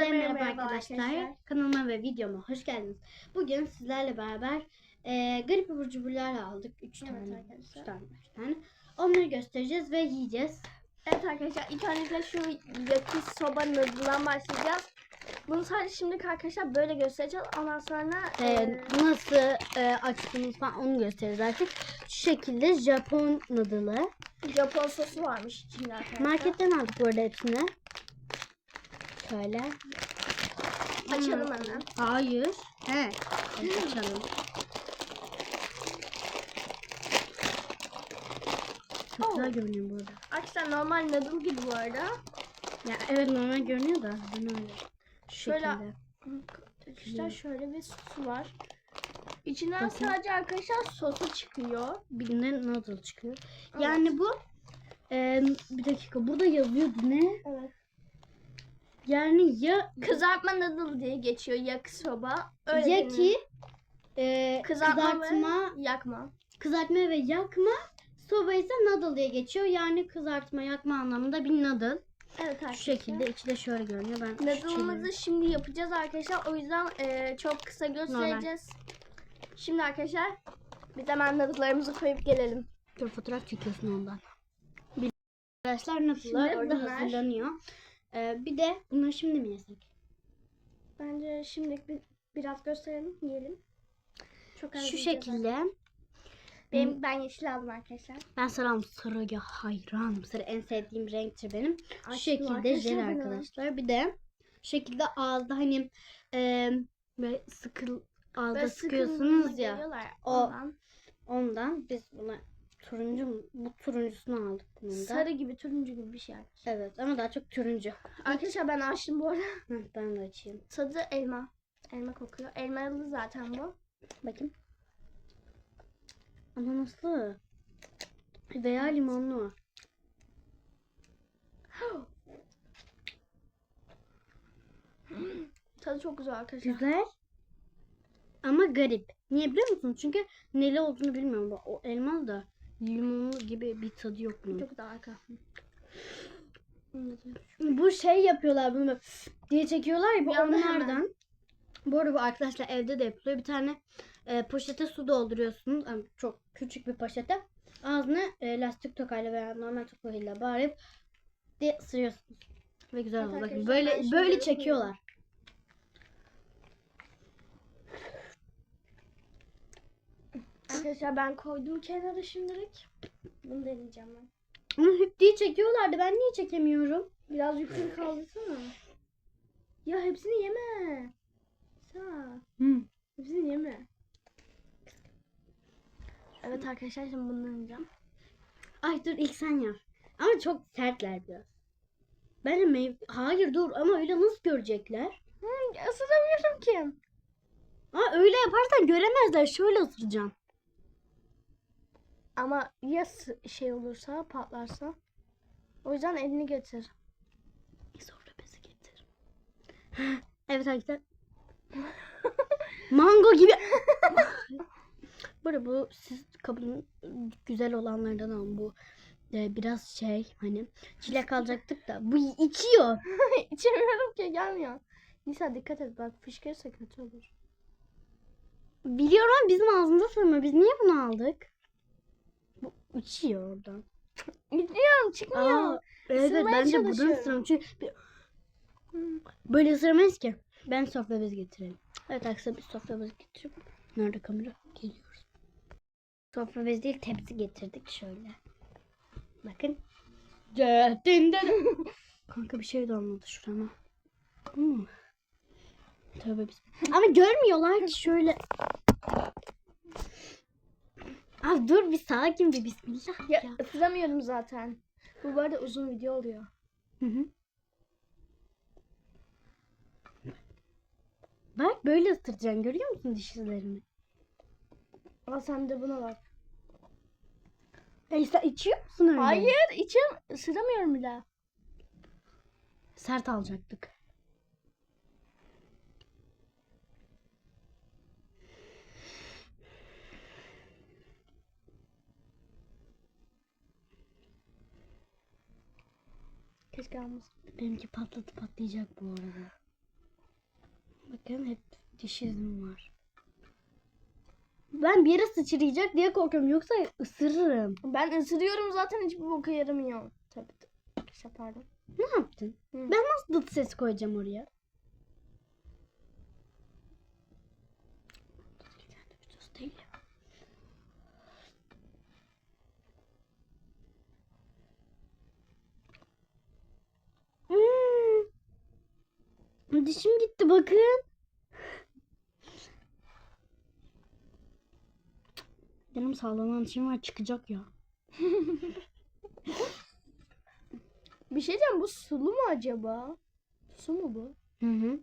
Hepinize merhaba arkadaşlar. Kanalıma ve videoma hoş geldiniz. Bugün sizlerle beraber e, garip abur cuburlar aldık. 3 Evet tane, arkadaşlar. 3 tane, 3 tane. Onları göstereceğiz ve yiyeceğiz. Evet arkadaşlar ilk öncelikle şu yakı soba noodle'dan başlayacağız. Bunu sadece şimdi arkadaşlar böyle göstereceğiz. Ondan sonra E, e, nasıl e, açtığımız falan onu gösteririz artık. Şu şekilde Japon noodle'ı. Japon sosu varmış içinde arkadaşlar. Marketten aldık bu arada hepsini. Şöyle. Açalım Hmm. hemen. Hayır. He. Açalım. Çok Oh. güzel görünüyor bu arada. Arkadaşlar normal noodle gibi bu arada. Ya evet normal görünüyor da ben öyle. Şu Şöyle-. Arkadaşlar şöyle bir sosu var. İçinden Bakın. sadece arkadaşlar sosu çıkıyor. Birinde noodle çıkıyor. Evet. Yani bu e, bir dakika burada yazıyordu ne? Evet. Yani ya Kızartma noodle diye geçiyor yakı soba. Öyle ya ki e, Kızartma ve- kızartma, yakma. kızartma ve yakma soba ise noodle diye geçiyor. Yani kızartma yakma anlamında bir noodle. Evet arkadaşlar. Şu şekilde içi de şöyle görünüyor. Ben Noodle'ımızı şimdi yapacağız arkadaşlar. O yüzden e, çok kısa göstereceğiz. Şimdi arkadaşlar biz hemen noodle'larımızı koyup gelelim. Dur fotoğraf çekiyorsun ondan. Arkadaşlar noodle'lar orada hazırlanıyor. E, bir de bunları şimdi mi yesek? Bence şimdi bir, biraz gösterelim, yiyelim. Çok az Şu yiyeceğiz şekilde. Benim, ben yeşil aldım arkadaşlar. Ben sarım sarıya hayranım. Sarı en sevdiğim renktir benim. Şu şekilde arkadaşlar jel arkadaşlar. Bir de şu şekilde ağızda hani e, böyle sıkıl ağızda Böyle sıkıyorsunuz sıkıntı ya. geliyorlar O- ondan. Ondan biz buna turuncu mu- bu turuncusunu aldık bunun da. Sarı gibi, turuncu gibi bir şey. arkadaşlar. Evet ama daha çok turuncu. Arkadaşlar ben açtım bu arada. Hı, ben de açayım. Tadı elma. Elma kokuyor. Elmalı zaten bu. Bakayım. Ananaslı. Veya limonlu. Tadı çok güzel arkadaşlar. Güzel. Ama garip. Niye biliyor musun? Çünkü neli olduğunu bilmiyorum. O elmalı da limonlu gibi bir tadı yok bunun. Çok güzel arkadaşlar. Bu şey yapıyorlar bunu diye çekiyorlar ya bu onlardan. Bu arada bu arkadaşlar evde de yapılıyor. Bir tane e, poşete su dolduruyorsunuz. Yani çok küçük bir poşete. Ağzına e, lastik tokayla veya normal tokayla bağırıp diye ısırıyorsunuz. Ve güzel oluyor. Bakın böyle böyle çekiyorlar. Arkadaşlar ben koydum kenara şimdilik. Bunu deneyeceğim ben. Ama hüp diye çekiyorlardı. Ben niye çekemiyorum? Biraz yukarı kaldırsana. Ya hepsini yeme. Sağ. Hı. Hepsini yeme. Evet arkadaşlar şimdi bunu deneyeceğim. Ay dur ilk sen yap. Ama çok sertler biraz. Bence meyve... Hayır dur ama öyle nasıl görecekler? Hmm, ısıramıyorum ki. Aa öyle yaparsan göremezler. Şöyle ısıracaksın. Ama ya şey olursa patlarsa. O yüzden elini getir. Sonra bezi getir. evet arkadaşlar. Mango gibi. Böyle bu siz kabının güzel olanlardan alın. Bu e, biraz şey hani çilek alacaktık da bu içiyor. İçemiyorum ki gelmiyor. Nisa dikkat et bak fışkırırsa kötü olur. Biliyorum bizim ağzımıza sığmıyor. Biz niye bunu aldık? Bu içiyor oradan. Gidiyorum çıkmıyor. Aa, evet Isırmaya bence buradan çalışıyorum. ısıralım. Çünkü bir- böyle ısıramayız ki. Ben sofra bezi getireyim. Evet arkadaşlar bir sofra bezi getirip nerede kamera? Geliyoruz. Sofra bezi değil tepsi getirdik şöyle. Bakın. Kanka bir şey de olmadı şurama. Hmm. Tövbe bismillah. Ama görmüyorlar ki şöyle. Abi dur bir sakin bir bismillah Ya, ya. ısıramıyorum zaten. Bu bu arada uzun video oluyor. Hı hı. Bak böyle ısıracaksın görüyor musun dişlerini? Ama sen de buna bak. E sen içiyor musun öyle? Hayır içim ısıramıyorum bile. Sert alacaktık. Keşke almasın. Benimki patladı patlayacak bu arada. Bakın hep diş izim var. Ben bir yere sıçrayacak diye korkuyorum. Yoksa ısırırım. Ben ısırıyorum zaten hiçbir boka yaramıyor. Tabii. Şey pardon. Ne yaptın? Hı. Ben nasıl dıt ses koyacağım oraya? Değil ya. Hmm. Dişim gitti bakın. Benim sağlanan dişim var çıkacak ya. Bir şey diyeceğim bu sulu mu acaba? Su mu bu? Hı hı.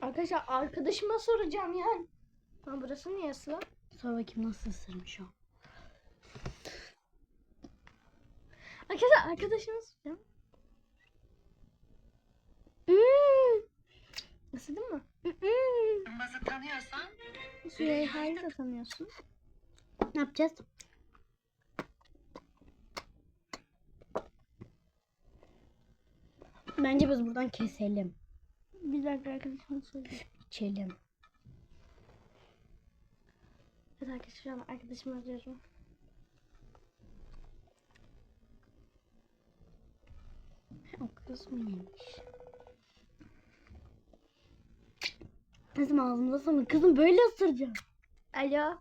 Arkadaşlar arkadaşıma soracağım yani. Ha, burası niye ıslak? Sor bakayım nasıl ısırmış o. Arkadaşlar arkadaşıma soracağım. Hmm. Isırdın mı? Yılmaz'ı tanıyorsan Süleyha'yı da tanıyorsun. Ne yapacağız? Bence biz buradan keselim. Bir dakika arkadaşıma soracağım. İçelim. Evet arkadaşlar arkadaşımı arıyorum. O kız mıymış? Kızım ağzımda sana. Kızım böyle ısıracağım. Alo.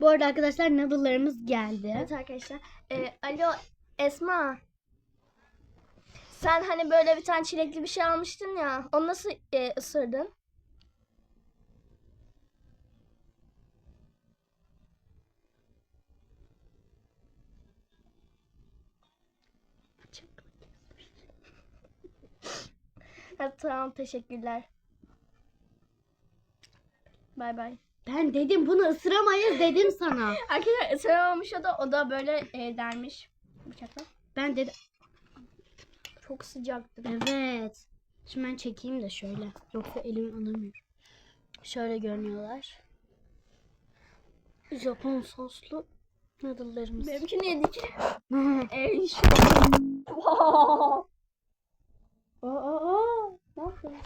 Bu arada arkadaşlar noodle'larımız geldi. Evet arkadaşlar. Ee, alo Esma. Sen hani böyle bir tane çilekli bir şey almıştın ya. Onu nasıl e, ısırdın? Evet, tamam teşekkürler. Bay bay. Ben dedim bunu ısıramayız dedim sana. Arkadaşlar ısıramamış o da o da böyle e, dermiş bıçakla. Ben dedim. Çok sıcaktı. Evet. Şimdi ben çekeyim de şöyle. Yoksa elimi alamıyorum. Şöyle görünüyorlar. Japon soslu noodle'larımız. Benimkini yedik. Ey şu. aa, aa, aa. Ne yapıyorsun?